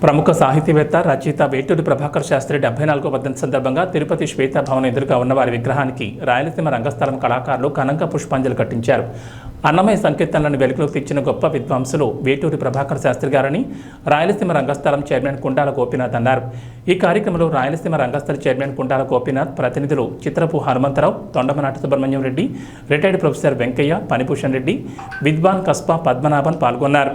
ప్రముఖ సాహితీవేత్త రచయిత వేటూరి ప్రభాకర్ శాస్త్రి డెబ్బై నాలుగో వర్ధంతి సందర్భంగా తిరుపతి శ్వేతభవన్ ఎదురుగా ఉన్న వారి విగ్రహానికి రాయలసీమ రంగస్థలం కళాకారులు కనంక పుష్పాంజలి కట్టించారు అన్నమయ సంకీర్తనలను వెలుగులోకి తెచ్చిన గొప్ప విద్వాంసులు వేటూరి ప్రభాకర్ శాస్త్రి గారని రాయలసీమ రంగస్థలం చైర్మన్ కుండాల గోపీనాథ్ అన్నారు. ఈ కార్యక్రమంలో రాయలసీమ రంగస్థల చైర్మన్ కుండాల గోపీనాథ్ ప్రతినిధులు చిత్రపు హనుమంతరావు తొండమనాటి సుబ్రహ్మణ్యం రెడ్డి రిటైర్డ్ ప్రొఫెసర్ వెంకయ్య పనిభూషణ్ రెడ్డి విద్వాన్ కస్బా పద్మనాభన్ పాల్గొన్నారు.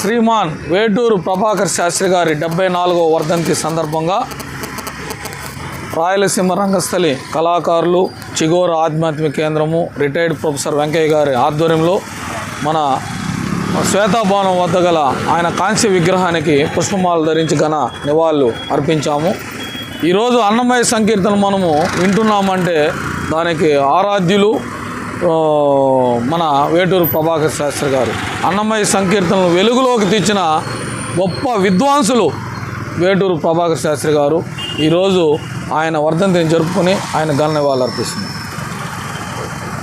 శ్రీమాన్ వేటూరు ప్రభాకర్ శాస్త్రి గారి డెబ్బై నాలుగో వర్ధంతి సందర్భంగా రాయలసీమ రంగస్థలి కళాకారులు చిగోర ఆధ్యాత్మిక కేంద్రము రిటైర్డ్ ప్రొఫెసర్ వెంకయ్య గారి ఆధ్వర్యంలో మన శ్వేతాభవనం వద్ద గల ఆయన కాంస్య విగ్రహానికి పుష్పమాలు ధరించి ఘన నివాళులు అర్పించాము. ఈరోజు అన్నమయ్య సంకీర్తన మనము వింటున్నామంటే దానికి ఆరాధ్యులు మన వేటూరు ప్రభాకర్ శాస్త్రి గారు అన్నమయ్య సంకీర్తనలు వెలుగులోకి తెచ్చిన గొప్ప విద్వాంసులు వేటూరు ప్రభాకర్ శాస్త్రి గారు. ఈరోజు ఆయన వర్ధంతిని జరుపుకొని ఆయన ఘన నివాళులు అర్పిస్తున్నారు.